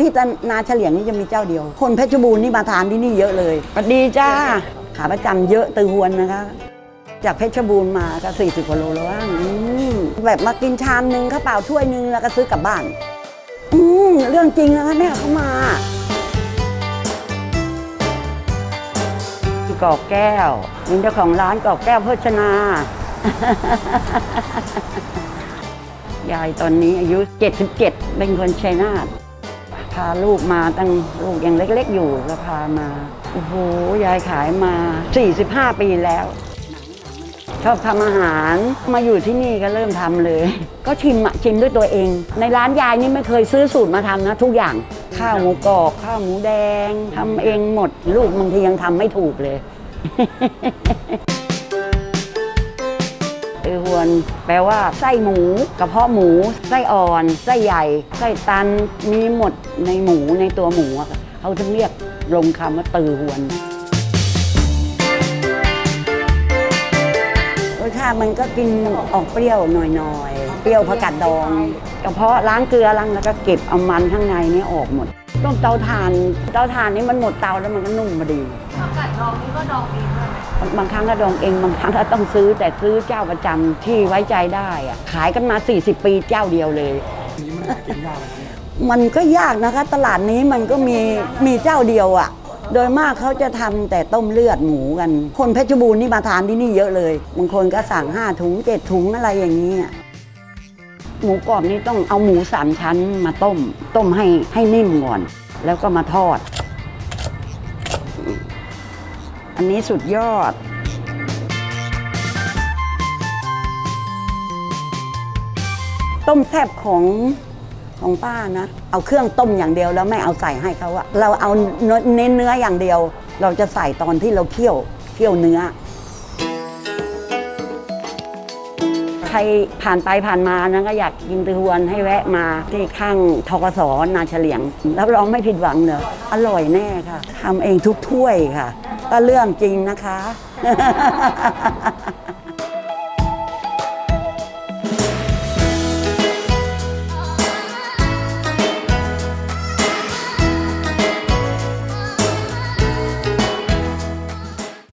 ที่ตนาเฉลียงนี่จะมีเจ้าเดียว คนเพชรบูรณ์นี่มาทานที่นี่เยอะเลยสวัสดีจ้าขาประจำเยอะตือหวนนะคะ จากเพชรบูรณ์มาก็สี่สิบกว่าโลแล้วว่าอืมแบบมากินชามนึงข้าวเปล่าถ้วยนึงแล้วก็ซื้อกลับบ้าน อืมเรื่องจริงนะคะเนี่ยเขามากอบแก้วเป็นเจ้าของร้านกอบแก้วโภชนายายตอนนี้อายุ 77 เป็นคนชัยนาทพาลูกมาตั้งลูกยังเล็กๆอยู่ก็พามาโอ้โหยายขายมา 45 ปีแล้ว ชอบทำอาหารมาอยู่ที่นี่ก็เริ่มทำเลย ก็ชิมอะชิมด้วยตัวเอง ในร้านยายนี่ไม่เคยซื้อสูตรมาทำนะ ทุกอย่างข้าวหมูกรอบข้าวหมูแดงทำเองหมด ลูกบางทียังทำไม่ถูกเลย ตือหวน แปลว่าไส้หมู กระเพาะหมู ไส้อ่อน ไส้ใหญ่ ไส้ตัน มีหมดในหมูในตัวหมูอะเขาถึงเรียกลงคำว่าตือหวนรสชาติมันก็กินออกเปรี้ยวหน่อยๆ เปรี้ยวผักกาดดอง กระเพาะล้างเกลือล้างแล้วก็เก็บเอามันข้างในนี่ออกหมด ต้องเตาถ่าน เตาถ่านนี่มันหมดเตาแล้วมันก็นุ่มมาดีผักกาดดองนี่ก็ดองเองด้วยไหมบางครั้งก็ดองเองบางครั้งก็ต้องซื้อแต่ซื้อเจ้าประจำที่ไว้ใจได้อะขายกันมา 40 ปีเจ้าเดียวเลยนี้มันหากินยากนะครับเนี่ยมันก็ยากนะคะ ตลาดนี้มันก็มีมีเจ้าเดียวอะ่ะ โดยมากเขาจะทำแต่ต้มเลือดหมูกัน คนเพชรบูรณ์นี่มาทานที่นี่เยอะเลยบางคนก็สั่งห้าถุงเจ็ดถุงอะไรอย่างนี้อะ หมูกรอบนี่ต้องเอาหมูสามชั้นมาต้ม ต้มให้ให้นิ่มก่อน แล้วก็มาทอด อันนี้สุดยอด ต้มแซบของของป้านะ เอาเครื่องต้มอย่างเดียวแล้วไม่เอาใส่ให้เขาอะเราเอาเน้นเนื้ออย่างเดียว เราจะใส่ตอนที่เราเคี่ยวเคี่ยวเนื้อ ใครผ่านไปผ่านมานะก็อยากกินตือหวนให้แวะมาที่ข้างทกศนาเฉลียงรับรองไม่ผิดหวังเนอะอร่อยแน่ค่ะทำเองทุกถ้วยค่ะ ก็เรื่องจริงนะคะ